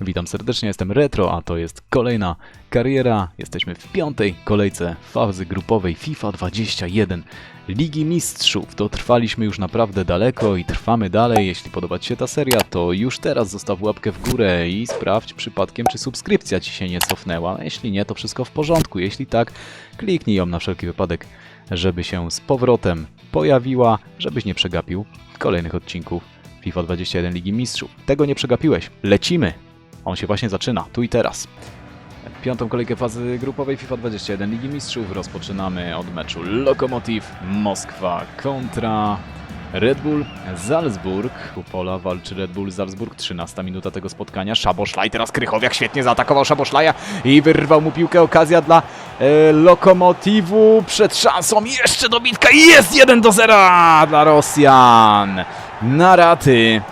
Witam serdecznie, jestem Retro, a to jest kolejna kariera. Jesteśmy w piątej kolejce fazy grupowej FIFA 21 Ligi Mistrzów. Dotrwaliśmy już naprawdę daleko i trwamy dalej. Jeśli podoba Ci się ta seria, to już teraz zostaw łapkę w górę i sprawdź przypadkiem, czy subskrypcja Ci się nie cofnęła. Jeśli nie, to wszystko w porządku. Jeśli tak, kliknij ją na wszelki wypadek, żeby się z powrotem pojawiła, żebyś nie przegapił kolejnych odcinków FIFA 21 Ligi Mistrzów. Tego nie przegapiłeś. Lecimy! On się właśnie zaczyna, tu i teraz. Piątą kolejkę fazy grupowej FIFA 21 Ligi Mistrzów rozpoczynamy od meczu Lokomotiv Moskwa kontra Red Bull Salzburg. U pola walczy Red Bull Salzburg, 13 minuta tego spotkania. Szaboszlaj, teraz Krychowiak świetnie zaatakował Szaboszlaja i wyrwał mu piłkę. Okazja dla e, Lokomotivu przed szansą. Jeszcze dobitka i jest 1 do 0 dla Rosjan. Na raty.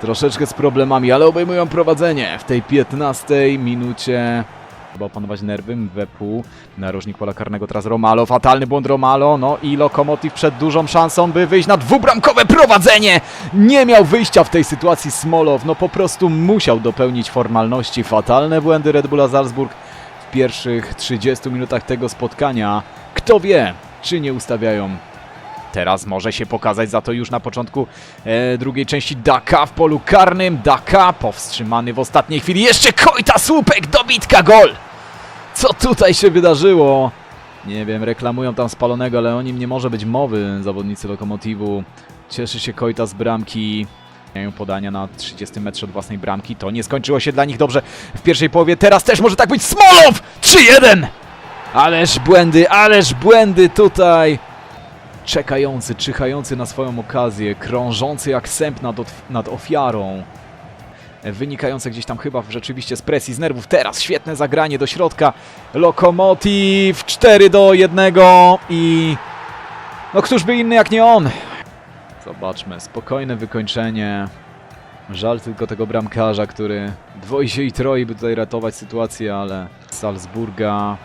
Troszeczkę z problemami, ale obejmują prowadzenie w tej 15 minucie. Chyba opanować nerwy, Mwepu, narożnik pola karnego teraz Romalo, fatalny błąd Romalo, no i Lokomotiv przed dużą szansą, by wyjść na dwubramkowe prowadzenie! Nie miał wyjścia w tej sytuacji Smolow, no po prostu musiał dopełnić formalności. Fatalne błędy Red Bulla Salzburg w pierwszych 30 minutach tego spotkania. Kto wie, czy nie ustawiają Teraz może się pokazać za to już na początku e, drugiej części Daka w polu karnym. Daka powstrzymany w ostatniej chwili. Jeszcze Kojta Słupek, dobitka, gol! Co tutaj się wydarzyło? Nie wiem, reklamują tam spalonego, ale o nim nie może być mowy. Zawodnicy Lokomotivu. Cieszy się Kojta z bramki. Mają podania na 30 metrze od własnej bramki. To nie skończyło się dla nich dobrze w pierwszej połowie. Teraz też może tak być. Smolow! 3-1! Ależ błędy, ależ błędy tutaj czekający, czyhający na swoją okazję, krążący jak sęp nad, nad ofiarą. Wynikające gdzieś tam chyba rzeczywiście z presji, z nerwów. Teraz świetne zagranie do środka. Lokomotiv 4 do 1 i... No któż by inny jak nie on? Zobaczmy, spokojne wykończenie. Żal tylko tego bramkarza, który dwoi się i troi, by tutaj ratować sytuację, ale Salzburga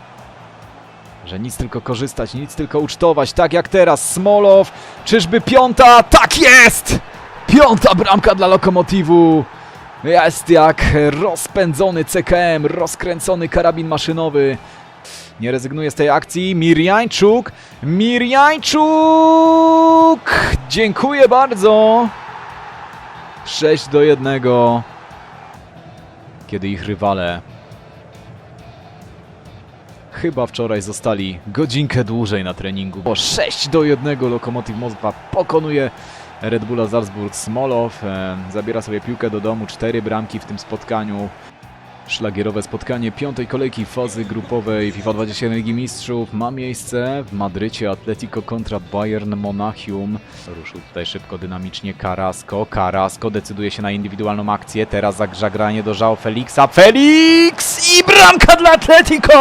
że nic tylko korzystać, nic tylko ucztować, tak jak teraz Smolow, czyżby piąta? Tak jest! Piąta bramka dla Lokomotivu. Jest jak rozpędzony CKM, rozkręcony karabin maszynowy. Nie rezygnuje z tej akcji. Mirjańczuk, Mirjańczuk! Dziękuję bardzo. 6 do 1. Kiedy ich rywale Chyba wczoraj zostali godzinkę dłużej na treningu, bo 6 do 1 Lokomotiv Moskwa pokonuje Red Bulla Salzburg Smolow. E, zabiera sobie piłkę do domu, 4 bramki w tym spotkaniu. Szlagierowe spotkanie piątej kolejki fazy grupowej FIFA 21 Ligi Mistrzów ma miejsce w Madrycie. Atletico kontra Bayern Monachium. Ruszył tutaj szybko, dynamicznie Carrasco. Carrasco decyduje się na indywidualną akcję. Teraz zagranie do João Felixa. Felix i bramka dla Atletico!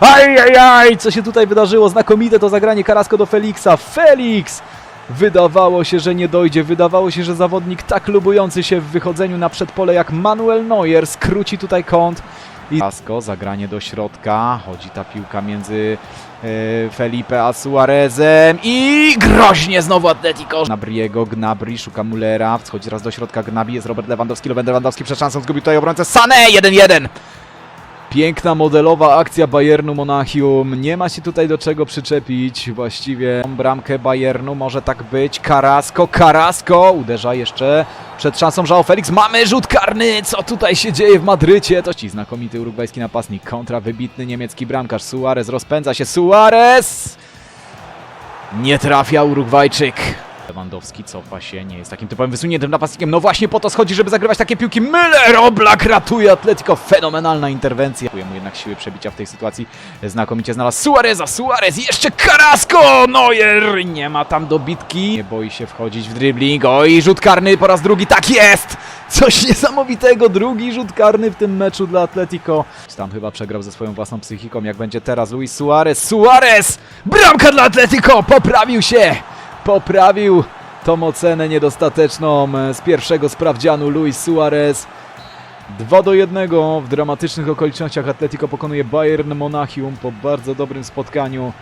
Ajajaj, co się tutaj wydarzyło? Znakomite to zagranie Carrasco do Felixa. Felix! Wydawało się, że nie dojdzie, wydawało się, że zawodnik tak lubujący się w wychodzeniu na przedpole jak Manuel Neuer skróci tutaj kąt. I Carrasco, zagranie do środka, chodzi ta piłka między e, Felipe a Suarezem. I groźnie znowu Atletico. Gnabriego, Gnabry szuka Mullera, wchodzi raz do środka Gnabry, jest Robert Lewandowski, Robert Lewandowski przed szansą zgubił tutaj obrońcę Sané, 1-1. Piękna modelowa akcja Bayernu Monachium. Nie ma się tutaj do czego przyczepić. Właściwie bramkę Bayernu może tak być. Carrasco, Carrasco uderza jeszcze przed szansą João Felix. Mamy rzut karny. Co tutaj się dzieje w Madrycie? To ci znakomity urugwajski napastnik kontra wybitny niemiecki bramkarz. Suarez rozpędza się. Suarez! Nie trafia Urugwajczyk. Lewandowski cofa się, nie jest takim typowym wysuniętym napastnikiem. No właśnie po to schodzi, żeby zagrywać takie piłki. Müller, Oblak ratuje Atletico. Fenomenalna interwencja. Brakuje mu jednak siły przebicia w tej sytuacji. Znakomicie znalazł Suareza. Suarez, jeszcze Carrasco! Neuer, nie ma tam dobitki. Nie boi się wchodzić w dribbling. Oj, rzut karny po raz drugi. Tak jest! Coś niesamowitego. Drugi rzut karny w tym meczu dla Atletico. Tam chyba przegrał ze swoją własną psychiką. Jak będzie teraz Luis Suarez. Suarez! Bramka dla Atletico! Poprawił się! Poprawił tą ocenę niedostateczną z pierwszego sprawdzianu Luis Suarez. 2 do 1 w dramatycznych okolicznościach Atletico pokonuje Bayern Monachium po bardzo dobrym spotkaniu.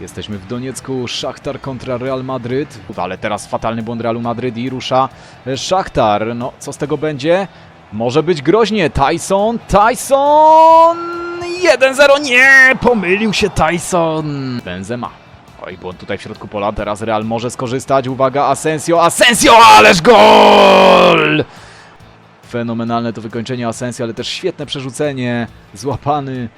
Jesteśmy w Doniecku, Szachtar kontra Real Madryt, ale teraz fatalny błąd Realu Madryt i rusza Szachtar. No, co z tego będzie? Może być groźnie. Tyson, Tyson! 1-0, nie! Pomylił się Tyson! Benzema. Oj, błąd tutaj w środku pola, teraz Real może skorzystać. Uwaga, Asensio, Asensio, ależ gol! Fenomenalne to wykończenie Asensio, ale też świetne przerzucenie. Złapany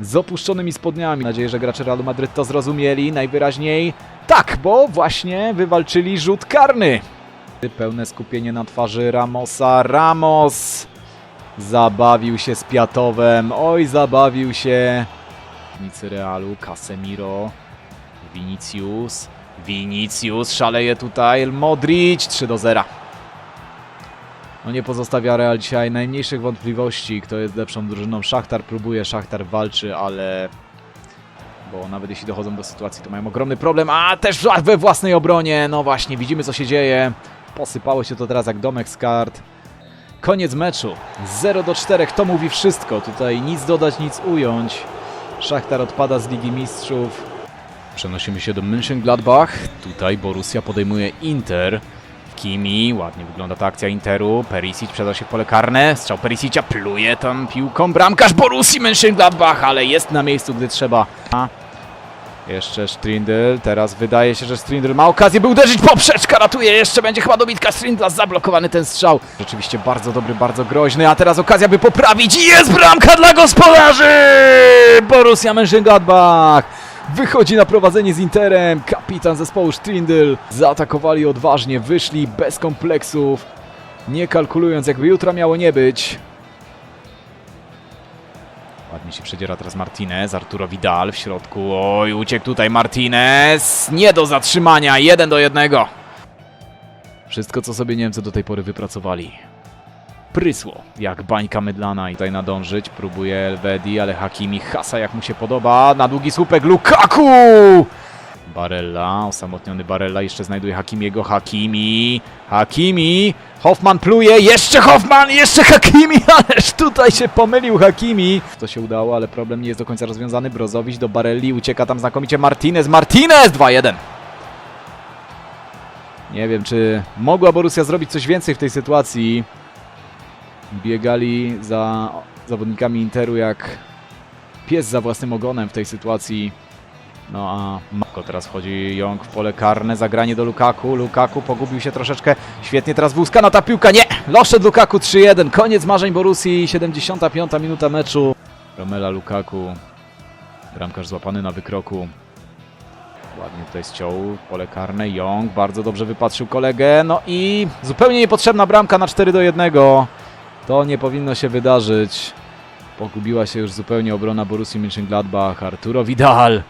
z opuszczonymi spodniami. Mam nadzieję, że gracze Realu Madryt to zrozumieli. Najwyraźniej tak, bo właśnie wywalczyli rzut karny. Pełne skupienie na twarzy Ramosa. Ramos zabawił się z Piatowem. Oj, zabawił się. Nicy Realu, Casemiro, Vinicius. Vinicius szaleje tutaj. Modric 3 do 0. No nie pozostawia Real dzisiaj najmniejszych wątpliwości, kto jest lepszą drużyną. Szachtar próbuje, Szachtar walczy, ale... Bo nawet jeśli dochodzą do sytuacji, to mają ogromny problem, a też we własnej obronie. No właśnie, widzimy co się dzieje. Posypało się to teraz jak domek z kart. Koniec meczu. 0 do 4, to mówi wszystko. Tutaj nic dodać, nic ująć. Szachtar odpada z Ligi Mistrzów. Przenosimy się do Mönchengladbach. Tutaj Borussia podejmuje Inter. Kimi, ładnie wygląda ta akcja Interu. Perisic przeda się w pole karne. Strzał Perisicia, pluje tam piłką. Bramkarz Borussii Mönchengladbach, ale jest na miejscu, gdy trzeba. Jeszcze Strindl, teraz wydaje się, że Strindl ma okazję, by uderzyć poprzeczka, ratuje, jeszcze będzie chyba dobitka Strindla, zablokowany ten strzał. Rzeczywiście bardzo dobry, bardzo groźny, a teraz okazja, by poprawić jest bramka dla gospodarzy! Borussia Mönchengladbach wychodzi na prowadzenie z Interem, kapitan zespołu Strindl. Zaatakowali odważnie, wyszli bez kompleksów, nie kalkulując jakby jutra miało nie być. Ładnie się przedziera teraz Martinez, Arturo Vidal w środku. Oj, uciekł tutaj Martinez. Nie do zatrzymania, jeden do jednego. Wszystko, co sobie Niemcy do tej pory wypracowali. Prysło, jak bańka mydlana i tutaj nadążyć. Próbuje Elvedi, ale Hakimi hasa jak mu się podoba. Na długi słupek Lukaku! Barella, osamotniony Barella, jeszcze znajduje Hakimiego, Hakimi, Hakimi, Hoffman pluje, jeszcze Hoffman, jeszcze Hakimi, ależ tutaj się pomylił Hakimi. To się udało, ale problem nie jest do końca rozwiązany, Brozowicz do Barelli, ucieka tam znakomicie Martinez, Martinez 2-1. Nie wiem, czy mogła Borussia zrobić coś więcej w tej sytuacji. Biegali za zawodnikami Interu jak pies za własnym ogonem w tej sytuacji. No a Mako teraz wchodzi Jąg w pole karne, zagranie do Lukaku. Lukaku pogubił się troszeczkę. Świetnie teraz wózka, no ta piłka nie! Loszed Lukaku 3-1, koniec marzeń Borussii, 75 minuta meczu. Romela Lukaku, bramkarz złapany na wykroku. Ładnie tutaj ściął pole karne. Jąg bardzo dobrze wypatrzył kolegę. No i zupełnie niepotrzebna bramka na 4 do 1. To nie powinno się wydarzyć. Pogubiła się już zupełnie obrona Borussii Mönchengladbach. Arturo Vidal.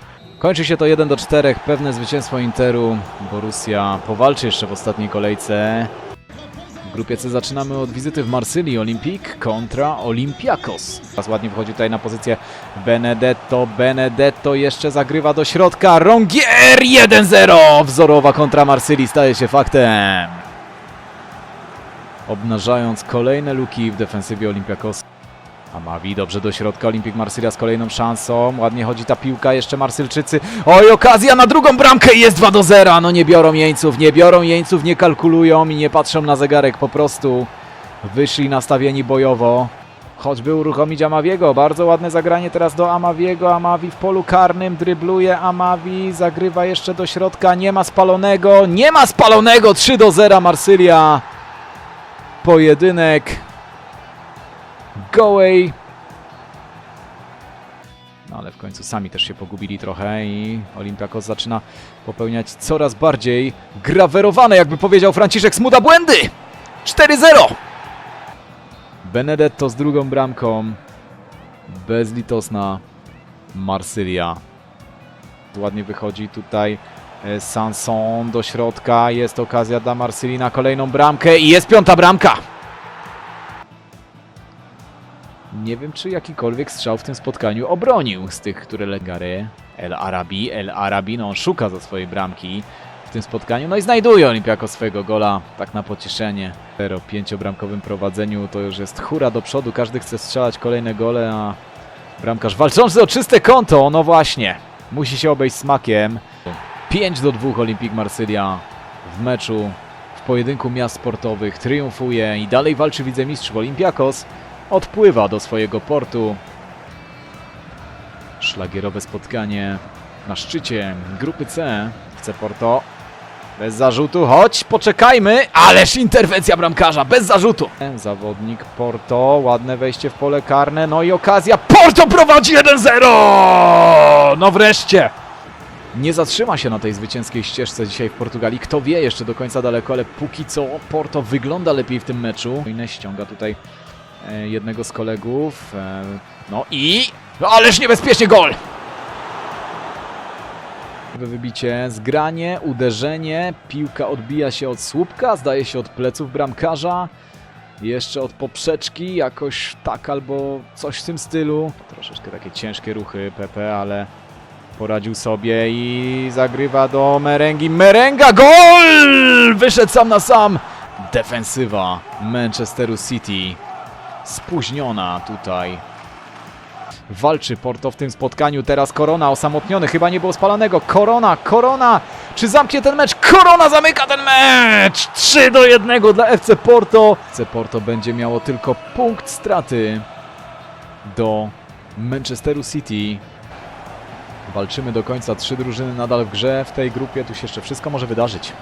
Kończy się to 1 do 4, pewne zwycięstwo Interu. Borussia powalczy jeszcze w ostatniej kolejce. W grupie C zaczynamy od wizyty w Marsylii. Olimpik kontra Olympiakos. Teraz ładnie wchodzi tutaj na pozycję Benedetto. Benedetto jeszcze zagrywa do środka. Rongier 1-0. Wzorowa kontra Marsylii staje się faktem. Obnażając kolejne luki w defensywie Olympiakos. Amavi dobrze do środka, Olimpik Marsylia z kolejną szansą. Ładnie chodzi ta piłka, jeszcze Marsylczycy. Oj, okazja na drugą bramkę jest 2 do 0. No nie biorą jeńców, nie biorą jeńców, nie kalkulują i nie patrzą na zegarek po prostu. Wyszli nastawieni bojowo. Choćby uruchomić Amawiego. Bardzo ładne zagranie teraz do Amawiego. Amawi w polu karnym, drybluje Amawi, zagrywa jeszcze do środka. Nie ma spalonego, nie ma spalonego. 3 do 0 Marsylia. Pojedynek Gołej. No ale w końcu sami też się pogubili trochę i Olympiakos zaczyna popełniać coraz bardziej grawerowane, jakby powiedział Franciszek Smuda, błędy! 4-0! Benedetto z drugą bramką. Bezlitosna Marsylia. Ładnie wychodzi tutaj e, Sanson do środka. Jest okazja dla Marsylii na kolejną bramkę i jest piąta bramka! Nie wiem, czy jakikolwiek strzał w tym spotkaniu obronił z tych, które Legary El Arabi, El Arabi, no on szuka za swojej bramki w tym spotkaniu, no i znajduje Olimpiako swojego gola, tak na pocieszenie. W pięciobramkowym prowadzeniu to już jest hura do przodu, każdy chce strzelać kolejne gole, a bramkarz walczący o czyste konto, no właśnie. musi się obejść smakiem. 5 do 2 Olimpik Marsylia w meczu, w pojedynku miast sportowych triumfuje i dalej walczy wicemistrzów Olympiakos. Odpływa do swojego portu. Szlagierowe spotkanie na szczycie grupy C. Chce Porto. Bez zarzutu, choć poczekajmy, ależ interwencja bramkarza, bez zarzutu. Zawodnik Porto, ładne wejście w pole karne, no i okazja. Porto prowadzi 1-0! No wreszcie! Nie zatrzyma się na tej zwycięskiej ścieżce dzisiaj w Portugalii. Kto wie, jeszcze do końca daleko, ale póki co Porto wygląda lepiej w tym meczu. Inne ściąga tutaj jednego z kolegów. E, no i... Ależ niebezpiecznie gol! Wybicie, zgranie, uderzenie, piłka odbija się od słupka, zdaje się od pleców bramkarza, jeszcze od poprzeczki, jakoś tak albo coś w tym stylu. Troszeczkę takie ciężkie ruchy PP, ale poradził sobie i zagrywa do Merengi. Merenga, gol! Wyszedł sam na sam. Defensywa Manchesteru City spóźniona tutaj. Walczy Porto w tym spotkaniu. Teraz Korona osamotniony. Chyba nie było spalonego. Korona, Korona! Czy zamknie ten mecz? Korona zamyka ten mecz! 3 do 1 dla FC Porto. FC Porto będzie miało tylko punkt straty do Manchesteru City. Walczymy do końca. Trzy drużyny nadal w grze w tej grupie. Tu się jeszcze wszystko może wydarzyć.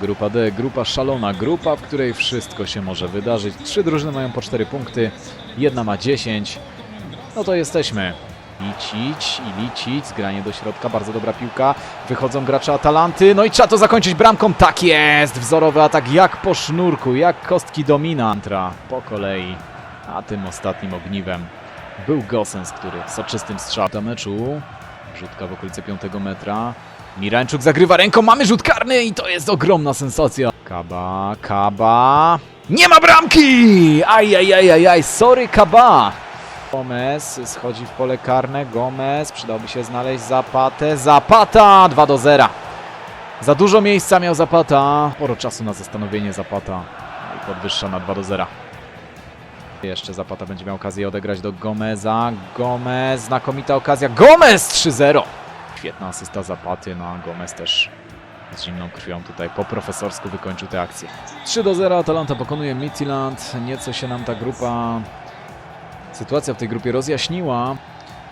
Grupa D, grupa szalona, grupa, w której wszystko się może wydarzyć. Trzy drużyny mają po 4 punkty, jedna ma 10. No to jesteśmy. Licić i licić, zgranie do środka, bardzo dobra piłka. Wychodzą gracze Atalanty, no i trzeba to zakończyć bramką. Tak jest! Wzorowy atak jak po sznurku, jak kostki domina. Antra po kolei, a tym ostatnim ogniwem był Gosens, który soczystym strzałem do meczu. Rzutka w okolicy 5 metra. Mirańczuk zagrywa ręką, mamy rzut karny i to jest ogromna sensacja. Kaba, Kaba. Nie ma bramki! Aj, aj, aj, aj, aj. sorry Kaba. Gomez schodzi w pole karne, Gomez, przydałby się znaleźć Zapatę, Zapata 2 do 0. Za dużo miejsca miał Zapata, sporo czasu na zastanowienie Zapata i podwyższa na 2 do 0. Jeszcze Zapata będzie miał okazję odegrać do Gomeza, Gomez, znakomita okazja, Gomez 3-0. Świetna asysta Zapaty, no a Gomez też z zimną krwią tutaj po profesorsku wykończył tę akcję. 3 do 0 Atalanta pokonuje Midtjylland. Nieco się nam ta grupa, sytuacja w tej grupie rozjaśniła.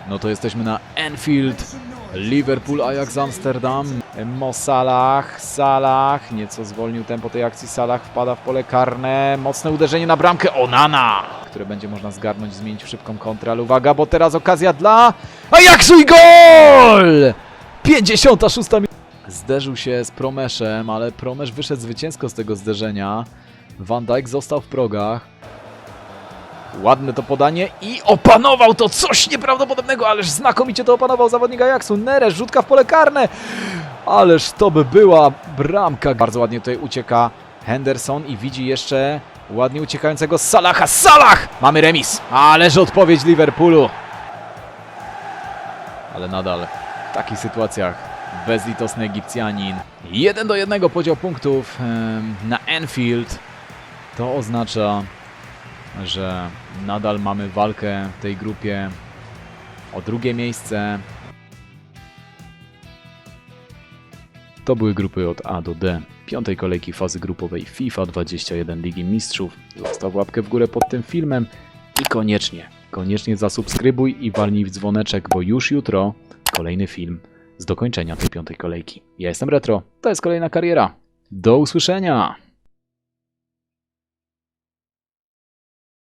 No to jesteśmy na Anfield. Liverpool, Ajax Amsterdam. Mo Salah, Salah, nieco zwolnił tempo tej akcji. Salah wpada w pole karne. Mocne uderzenie na bramkę Onana, które będzie można zgarnąć, zmienić w szybką kontrę. Ale uwaga, bo teraz okazja dla Ajaxu i gol! 56 minuta. Zderzył się z Promeszem, ale Promesz wyszedł zwycięsko z tego zderzenia. Van Dijk został w progach. Ładne to podanie i opanował to coś nieprawdopodobnego, ależ znakomicie to opanował zawodnik Ajaxu. Neres, rzutka w pole karne. Ależ to by była bramka. Bardzo ładnie tutaj ucieka Henderson i widzi jeszcze ładnie uciekającego Salaha. Salah! Mamy remis, ależ odpowiedź Liverpoolu. Ale nadal w takich sytuacjach bezlitosny Egipcjanin. 1 do 1 podział punktów na Anfield. To oznacza, że nadal mamy walkę w tej grupie o drugie miejsce. To były grupy od A do D, piątej kolejki fazy grupowej FIFA 21 Ligi Mistrzów. Zostaw łapkę w górę pod tym filmem i koniecznie, koniecznie zasubskrybuj i walnij w dzwoneczek, bo już jutro kolejny film z dokończenia tej piątej kolejki. Ja jestem Retro, to jest kolejna kariera. Do usłyszenia!